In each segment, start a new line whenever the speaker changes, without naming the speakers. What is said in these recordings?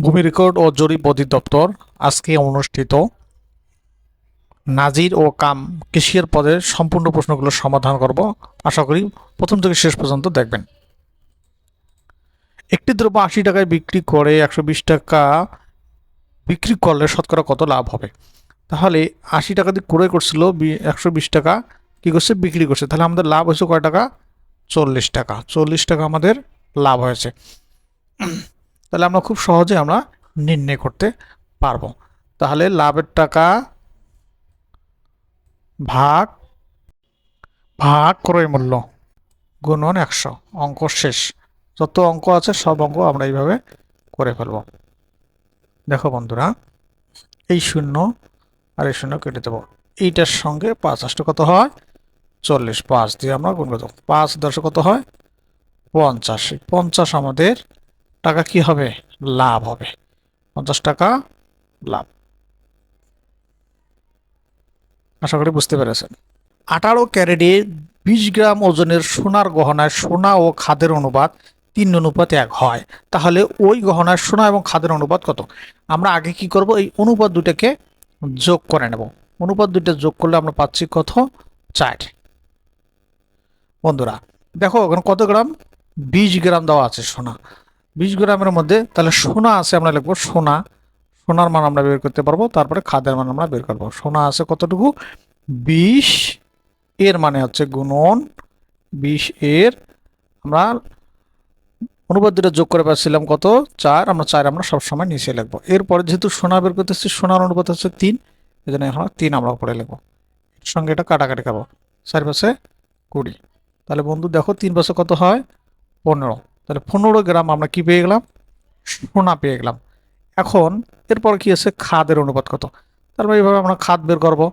ভূমি রেকর্ড ও জরিপ অধিদপ্তর আজকে অনুষ্ঠিত। নাজির ও কাম কেশিয়ার পদের সম্পূর্ণ প্রশ্নগুলো সমাধান করব। আশা করি প্রথম থেকে শেষ পর্যন্ত দেখবেন। একটি দ্রব্য আশি টাকায় বিক্রি করে একশো বিশ টাকা বিক্রি করলে শতকরা কত লাভ হবে? তাহলে আশি টাকা দিয়ে ক্রয় করছিল একশো বিশ টাকা, কী করছে? বিক্রি করছে। তাহলে আমাদের লাভ হয়েছে কয় টাকা? চল্লিশ টাকা। চল্লিশ টাকা আমাদের লাভ হয়েছে। তাহলে আমরা খুব সহজে আমরা নির্ণয় করতে পারব। তাহলে লাভের টাকা ভাগ ভাগ ক্রয় মূল্য গুণন একশো, অঙ্ক শেষ। যত অঙ্ক আছে সব অঙ্ক আমরা এইভাবে করে ফেলব। দেখো বন্ধুরা, এই শূন্য আর এই শূন্য কেটে দেবো। এইটার সঙ্গে পাঁচ আসতে কত হয়? চল্লিশ। পাঁচ দিয়ে আমরা গুণ করে দেবো। পাঁচ দশ কত হয়? পঞ্চাশ। পঞ্চাশ আমাদের টাকা কি হবে? লাভ হবে। পঞ্চাশ টাকা লাভ। আশা করি বুঝতে পেরেছেন। আঠারো ক্যারেটে বিশ গ্রাম ওজনের সোনার গহনায় সোনা ও খাদের অনুপাত তিন অনুপাত এক হয়। তাহলে ওই গহনার সোনা এবং খাদের অনুপাত কত? আমরা আগে কি করব? এই অনুপাত দুটাকে যোগ করে নেব। অনুপাত দুটো যোগ করলে আমরা পাচ্ছি কত? চার বন্ধুরা, দেখো কত গ্রাম? বিশ গ্রাম দেওয়া আছে সোনা। বিশ গ্রামের মধ্যে তাহলে সোনা আছে আমরা লিখব সোনা। সোনার মান আমরা বের করতে পারব, তারপরে খাদের মান আমরা বের করব। সোনা আছে কতটুকু? বিশ এর মানে হচ্ছে গুণন। বিশ এর আমরা অনুপাত দুটো যোগ করে পাচ্ছিলাম কত? চার। আমরা চার আমরা সবসময় নিচে লিখব। এরপরে যেহেতু সোনা বের করতেছি, সোনার অনুপাত হচ্ছে তিন এই জন্য এখন তিন আমরা উপরে লিখব। এর সঙ্গে এটা কাটাকাটি খাব চার পাশে কুড়ি। তাহলে বন্ধু দেখো তিন পাশে কত হয়? পনেরো। তাহলে পনেরো গ্রাম আমরা কি পেয়ে গেলাম? সোনা পেয়ে গেলাম। এখন এরপর কি আছে? খাদের অনুপাত কত? তারপর এইভাবে আমরা খাদ বের করব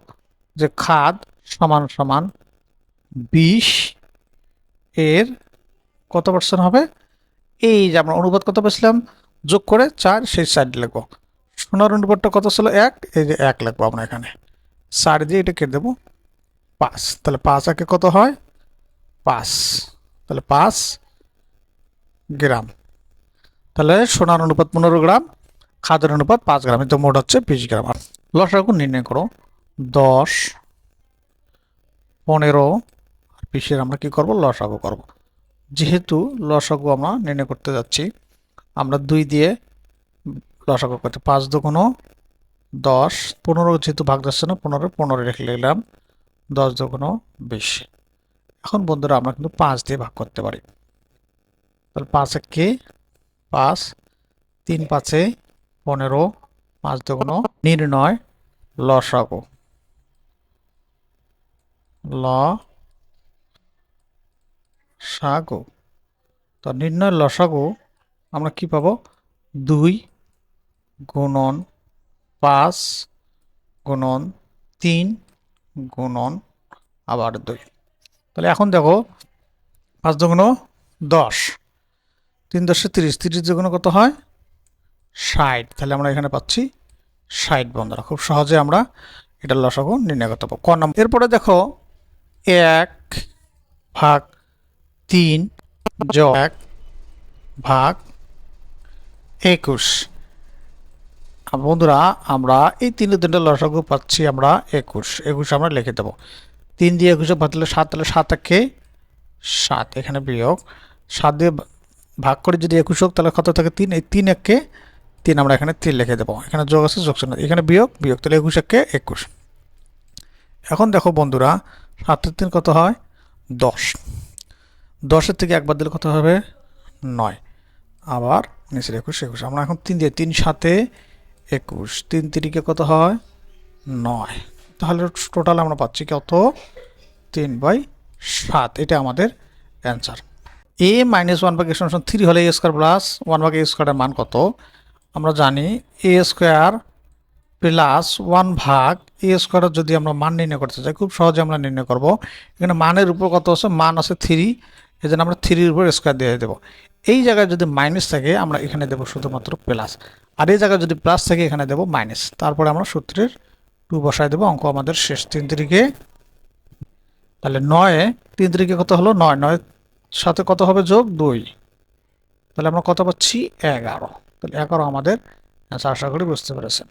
যে খাদ সমান সমান বিশ এর কত পার্সেন্ট হবে? এই যে আমরা অনুপাত কত পেয়েছিলাম? যোগ করে চার, সেই সাইড লিখব। সোনার অনুপাতটা কত ছিল? এক, এই যে এক লিখব আমরা এখানে। চার দিয়ে এটা কেটে দেবো। পাঁচ। তাহলে পাঁচ একে কত হয়? পাঁচ। তাহলে পাঁচ গ্রাম। তাহলে সোনার অনুপাত পনেরো গ্রাম, খাদের অনুপাত পাঁচ গ্রাম তো মোট হচ্ছে বিশ গ্রাম। লসাগু নির্ণয় করো, দশ, পনেরো, আর বিশের আমরা কি করব? লসাগু করব। যেহেতু লসাগু আমরা নির্ণয় করতে যাচ্ছি, আমরা দুই দিয়ে লসাগু করতে, পাঁচ দুগুণো দশ, পনেরো যেহেতু ভাগ যাচ্ছে না, পনেরো পনেরো রেখে নিলাম দশ দুগুণো বিশ। এখন বন্ধুরা আমরা কিন্তু পাঁচ দিয়ে ভাগ করতে পারি। তাহলে পাঁচ কে? পাঁচ, তিন পাঁচে পনেরো, পাঁচ দুগুণ নির্ণয় লসাগু ল সাগু তো নির্ণয় লসাগু আমরা কি পাবো? দুই গুণন পাঁচ গুণন তিন গুণন আবার দুই। তাহলে এখন দেখো পাঁচ দুগুণ দশ। তিন দশে তিরিশ তিরিশ দুগুণ কত হয়? ষাট। তাহলে আমরা এখানে পাচ্ছি ষাট বন্ধুরা। খুব সহজে আমরা এটা লসাগু নির্ণয় করতে পারব। ক নম্বর এরপরে দেখো এক ভাগ তিন যোগ এক ভাগ একুশ। বন্ধুরা, আমরা এই তিনটে তিনটে লসাগু পাচ্ছি আমরা একুশ। একুশ আমরা লিখে দেবো। তিন দিয়ে একুশে ভাতলে সাত, তাহলে সাত একে সাত। এখানে বিয়োগ সাত দিয়ে ভাগ করে যদি একুশ হোক তাহলে কত থাকে? তিন। এই তিন একে তিন আমরা এখানে তিন লিখে দেবো। এখানে যোগ আছে, যোগ না এখানে বিয়োগ বিয়োগ। তাহলে একুশ একে একুশ। এখন দেখো বন্ধুরা, সাতের তিন কত হয়? দশ। দশের থেকে একবার দিলে কত হবে? নয়। আবার নিচের একুশ একুশ। আমরা এখন তিন দিয়ে তিন সাতে একুশ। তিন তিরিকে কত হয়? নয়। তাহলে টোটাল আমরা পাচ্ছি কত? তিন বাই সাত। এটা আমাদের অ্যান্সার। এ মাইনাস ওয়ান ভাগ এক্স থ্রি হলে এ স্কোয়ার প্লাস ওয়ান ভাগ এ স্কোয়ারের মান কত? আমরা জানি এ স্কোয়ার প্লাস ওয়ান ভাগ এ স্কোয়ারের যদি আমরা মান নির্ণয় করতে চাই, খুব সহজে আমরা নির্ণয় করব। এখানে মানের উপর কত আছে? মান আছে থ্রি এই জন্য আমরা থ্রির উপর স্কোয়ার দিয়ে দেবো। এই জায়গায় যদি মাইনাস থাকে, আমরা এখানে দেবো শুধুমাত্র প্লাস আর এই জায়গায় যদি প্লাস থাকে, এখানে দেবো মাইনাস তারপরে আমরা সূত্রের টু বসায় দেবো, অঙ্ক আমাদের শেষ। তিন তারিখে তাহলে নয়, তিন তারিখে কত হলো? নয় নয় সাথে কত হবে যোগ দুই। তাহলে আমরা কত পাচ্ছি? এগারো। তাহলে এগারো আমাদের। আশা করি বুঝতে পেরেছেন।